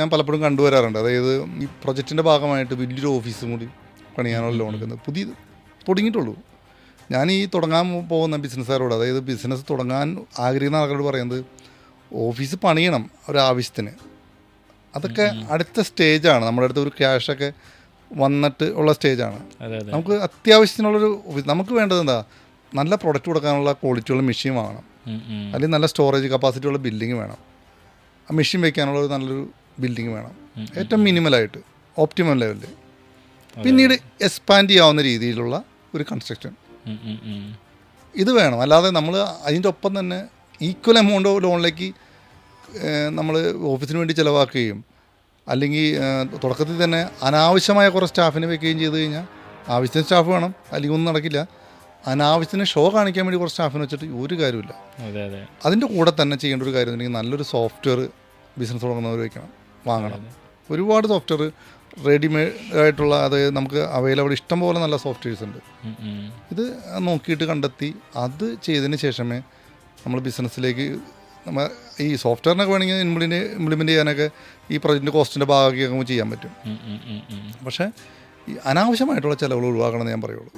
ഞാൻ പലപ്പോഴും കണ്ടുവരാറുണ്ട് അതായത് ഈ പ്രൊജക്റ്റിന്റെ ഭാഗമായിട്ട് വലിയൊരു ഓഫീസും കൂടി പണിയാനുള്ള ലോൺ എടുക്കുന്നത്. പുതിയ തുടങ്ങിയിട്ടുള്ളൂ. ഞാൻ ഈ തുടങ്ങാൻ പോകുന്ന ബിസിനസ്സുകാരോട് അതായത് ബിസിനസ് തുടങ്ങാൻ ആഗ്രഹിക്കുന്ന ആൾക്കാരോട് പറയുന്നത് ഓഫീസ് പണിയണം ഒരാവശ്യത്തിന്. അതൊക്കെ അടുത്ത സ്റ്റേജാണ് നമ്മുടെ അടുത്ത് ഒരു ക്യാഷൊക്കെ വന്നിട്ട് ഉള്ള സ്റ്റേജാണ് നമുക്ക് അത്യാവശ്യത്തിനുള്ളൊരു ഓഫീസ് നമുക്ക് വേണ്ടത് എന്താ? നല്ല പ്രൊഡക്റ്റ് കൊടുക്കാനുള്ള ക്വാളിറ്റിയുള്ള മെഷീൻ വാങ്ങണം. അല്ലെങ്കിൽ നല്ല സ്റ്റോറേജ് കപ്പാസിറ്റി ഉള്ള ബിൽഡിങ് വേണം. ആ മെഷീൻ വയ്ക്കാനുള്ള ഒരു നല്ലൊരു ബിൽഡിങ് വേണം. ഏറ്റവും മിനിമലായിട്ട് ഓപ്റ്റിമം ലെവലിൽ പിന്നീട് എക്സ്പാൻഡ് ചെയ്യാവുന്ന രീതിയിലുള്ള ഒരു കൺസ്ട്രക്ഷൻ. ഇത് വേണം. അല്ലാതെ നമ്മൾ അതിന്റെ ഒപ്പം തന്നെ ഈക്വൽ എമൗണ്ട് ലോണിലേക്ക് നമ്മൾ ഓഫീസിന് വേണ്ടി ചിലവാക്കുകയും അല്ലെങ്കിൽ തുടക്കത്തിൽ തന്നെ അനാവശ്യമായ കുറേ സ്റ്റാഫിനെ വെക്കുകയും ചെയ്ത് കഴിഞ്ഞാൽ ആവശ്യത്തിന് സ്റ്റാഫ് വേണം അല്ലെങ്കിൽ ഒന്നും നടക്കില്ല. അനാവശ്യത്തിന് ഷോ കാണിക്കാൻ വേണ്ടി കുറച്ച് സ്റ്റാഫിനെ വെച്ചിട്ട് ഒരു കാര്യമില്ല അതെ അതെ. അതിന്റെ കൂടെ തന്നെ ചെയ്യേണ്ട ഒരു കാര്യം നല്ലൊരു സോഫ്റ്റ്വെയർ ബിസിനസ് തുടങ്ങുന്നവർ വയ്ക്കണം വാങ്ങണം ഒരുപാട് സോഫ്റ്റ്വെയർ റെഡിമെയ്ഡ് ആയിട്ടുള്ള അതായത് നമുക്ക് അവൈലബിൾ ഇഷ്ടംപോലെ നല്ല സോഫ്റ്റ്വെയർസ് ഉണ്ട്. ഇത് നോക്കിയിട്ട് കണ്ടെത്തി അത് ചെയ്തതിന് ശേഷമേ നമ്മൾ ബിസിനസ്സിലേക്ക് നമ്മൾ ഈ സോഫ്റ്റ്വെയറിനൊക്കെ വേണമെങ്കിൽ ഇംപ്ലിമെന്റ് ഇംപ്ലിമെന്റ് ചെയ്യാനൊക്കെ ഈ പ്രൊജക്റ്റിന്റെ കോസ്റ്റിന്റെ ഭാഗമൊക്കെ ചെയ്യാൻ പറ്റും. പക്ഷേ ഈ അനാവശ്യമായിട്ടുള്ള ചിലവുകൾ ഒഴിവാക്കണം എന്ന് ഞാൻ പറയുള്ളൂ